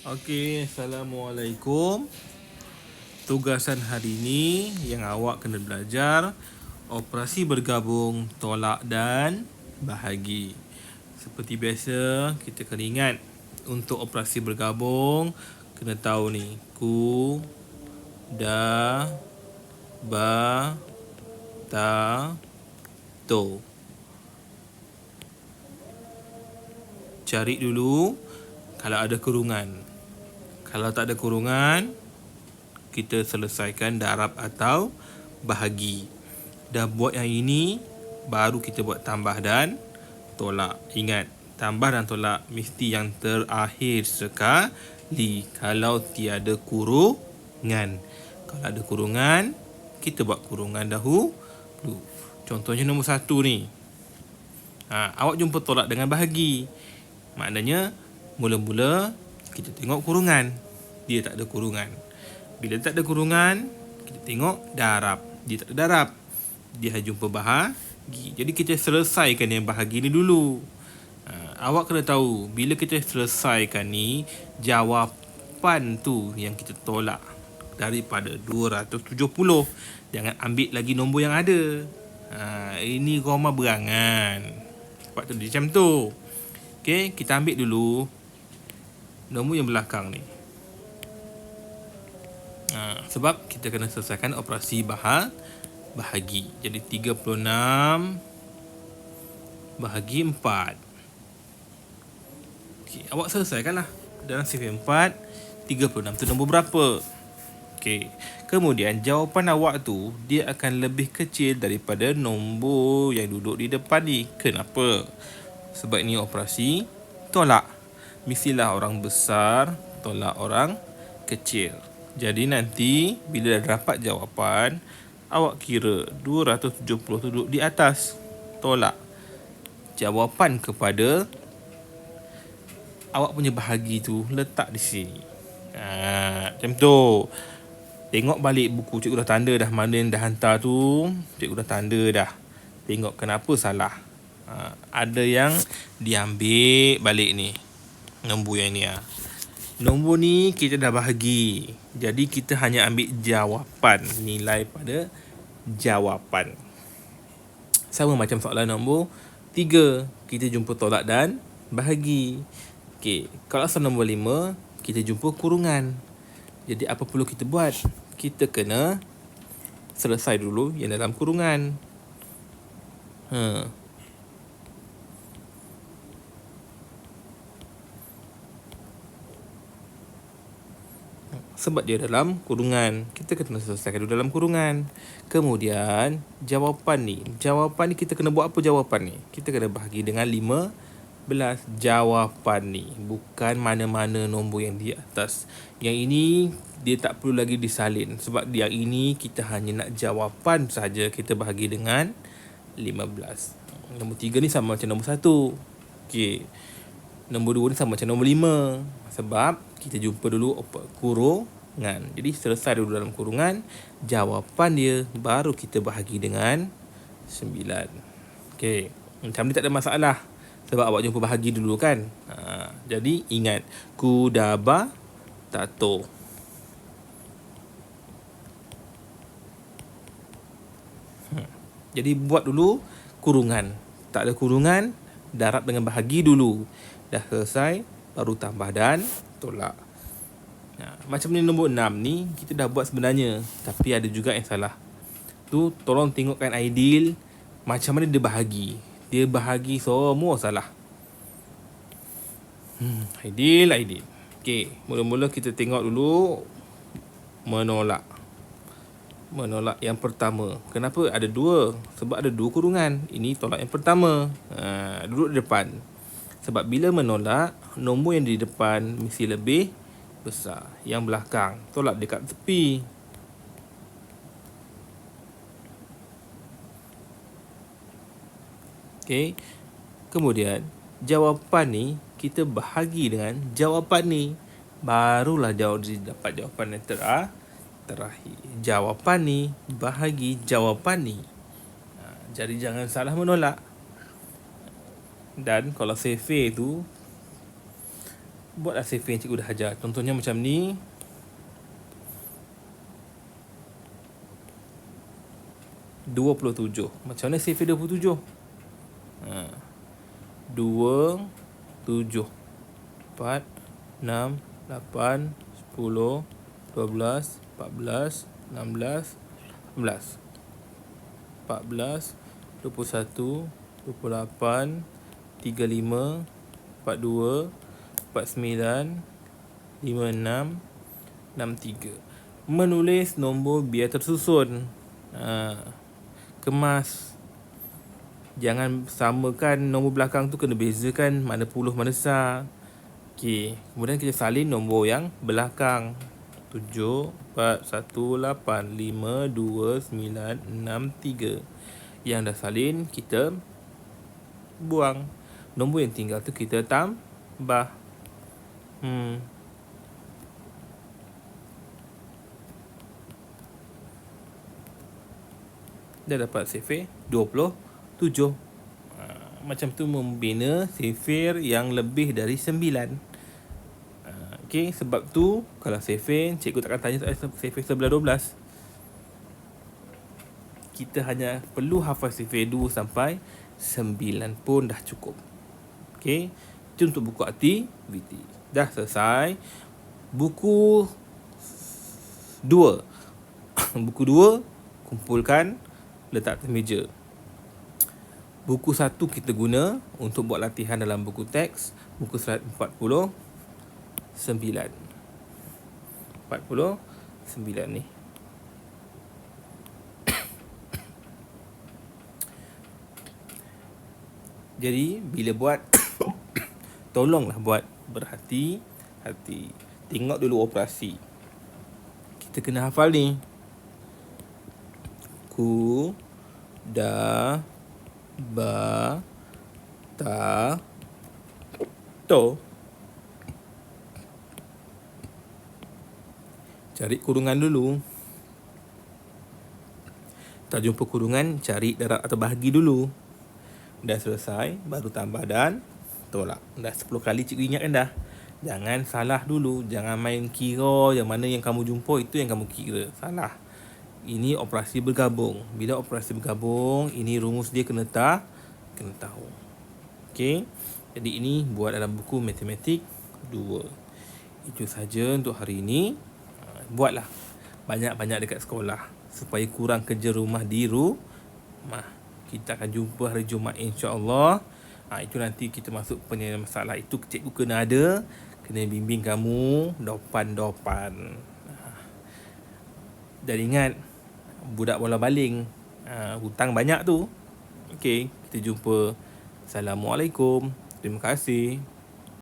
Okey, Assalamualaikum. Tugasan hari ini yang awak kena belajar operasi bergabung, tolak dan bahagi. Seperti biasa, kita kena ingat untuk operasi bergabung kena tahu ni ku da ba ta to. Cari dulu kalau ada kurungan. Kalau tak ada kurungan, kita selesaikan darab atau bahagi. Dah buat yang ini, baru kita buat tambah dan tolak. Ingat, tambah dan tolak mesti yang terakhir sekali. Kalau tiada kurungan. Kalau ada kurungan, kita buat kurungan dahulu. Contohnya nombor satu ni. Ha, awak jumpa tolak dengan bahagi. Maknanya, mula-mula kita tengok kurungan. Dia tak ada kurungan. Bila tak ada kurungan, kita tengok darab. Dia tak ada darab. Dia jumpa bahagi. Jadi kita selesaikan yang bahagi ni dulu. Ha, awak kena tahu, bila kita selesaikan ni, jawapan tu yang kita tolak daripada 270. Jangan ambil lagi nombor yang ada. Ha, ini koma berangan. Sebab tu dia macam tu. Okey, kita ambil dulu nombor yang belakang ni. Ha, sebab kita kena selesaikan operasi bahag bahagi. Jadi 36 bahagi 4. Okey, awak selesaikanlah. Dalam sifat 4, 36 tu nombor berapa? Okey. Kemudian jawapan awak tu dia akan lebih kecil daripada nombor yang duduk di depan ni. Kenapa? Sebab ini operasi tolak mestilah orang besar tolak orang kecil. Jadi nanti bila dah dapat jawapan, awak kira 270 tu duduk di atas. Tolak jawapan kepada awak punya bahagi tu letak di sini. Ha, macam tu. Tengok balik buku cikgu dah tanda dah mana yang dah hantar tu. Cikgu dah tanda dah. Tengok kenapa salah. Ha, ada yang diambil balik ni nombor yang ni ah. Nombor ni kita dah bahagi. Jadi kita hanya ambil jawapan, nilai pada jawapan. Sama macam soalan nombor 3, kita jumpa tolak dan bahagi. Okey, kalau soalan nombor 5, kita jumpa kurungan. Jadi apa perlu kita buat? Kita kena selesai dulu yang dalam kurungan. Ha, sebab dia dalam kurungan. Kita kena selesaikan dulu dalam kurungan. Kemudian, jawapan ni. Jawapan ni kita kena buat apa jawapan ni? Kita kena bahagi dengan 15 jawapan ni. Bukan mana-mana nombor yang di atas. Yang ini, dia tak perlu lagi disalin. Sebab yang ini, kita hanya nak jawapan saja kita bahagi dengan 15. Nombor 3 ni sama macam nombor 1. Okey. Nombor 2 ni sama macam nombor 5. Sebab kita jumpa dulu kurungan. Jadi selesai dulu dalam kurungan, jawapan dia baru kita bahagi dengan 9. Okey, macam ni tak ada masalah. Sebab awak jumpa bahagi dulu kan. Ha, jadi ingat, kudaba tato. Hmm. Jadi buat dulu kurungan. Tak ada kurungan, darab dengan bahagi dulu. Dah selesai, baru tambah dan tolak. Ya, macam ni nombor 6 ni kita dah buat sebenarnya tapi ada juga yang salah. Tu tolong tengokkan ideal macam mana dia bahagi. Dia bahagi semua salah. Hmm, ideal, ideal. Okey, mula-mula kita tengok dulu menolak. Menolak yang pertama. Kenapa ada dua? Sebab ada dua kurungan. Ini tolak yang pertama. Ha, duduk depan. Sebab bila menolak, nombor yang di depan mesti lebih besar. Yang belakang tolak dekat tepi. Okey. Kemudian jawapan ni kita bahagi dengan jawapan ni. Barulah jawab dapat jawapan yang terah, terakhir. Jawapan ni bahagi jawapan ni. Ha, jadi jangan salah menolak. Dan kalau survey tu Buatlah survey yang cikgu dah ajar. Contohnya macam ni. Dua puluh tujuh. Macam mana survey dua puluh tujuh? Ha. Dua, tujuh. Empat, enam, lapan, sepuluh, dua belas, empat belas, enam belas. Empat belas, dua puluh satu, dua puluh lapan, tiga lima, empat dua, 49 56 63 menulis nombor biar tersusun. Ha, kemas. Jangan samakan nombor belakang tu kena bezakan mana puluh mana besar Okey, kemudian kita salin nombor yang belakang. 7 4 1 8 5 2 9 6 3 yang dah salin kita buang nombor yang tinggal tu kita tambah Hmm. Dah dapat CV 27. Ha, macam tu membina CV yang lebih dari 9. Ha, okay, sebab tu kalau CV, cikgu takkan tanya CV 11 12. Kita hanya perlu hafal CV 2 sampai 9 pun dah cukup. Okay, itu untuk buku aktiviti. Dah selesai. Buku Dua. Buku dua Kumpulkan Letak atas meja. Buku satu kita guna Untuk buat latihan dalam buku teks. Buku surat 40 Sembilan. 40 Sembilan ni. Jadi bila buat Tolonglah buat berhati hati. Tengok dulu operasi. Kita kena hafal ni. Ku da ba ta to. Cari kurungan dulu. Tak jumpa kurungan cari darab atau bahagi dulu. Dah selesai baru tambah dan tolak. Dah 10 kali cikgu ingatkan dah. Jangan salah dulu. Jangan main kira yang mana yang kamu jumpa itu yang kamu kira. Salah. Ini operasi bergabung. Bila operasi bergabung, ini rumus dia kena tak, kena tahu. Okey. Jadi ini buat dalam buku matematik 2. Itu saja untuk hari ini. Ha, buatlah banyak-banyak dekat sekolah supaya kurang kerja rumah di rumah. Kita akan jumpa hari Jumaat insya-Allah. Ha, itu nanti kita masuk punya masalah itu cikgu kena ada kena bimbing kamu dopan-dopan. Ha. Dan ingat budak bola baling ha, hutang banyak tu. Okey, kita jumpa. Assalamualaikum. Terima kasih.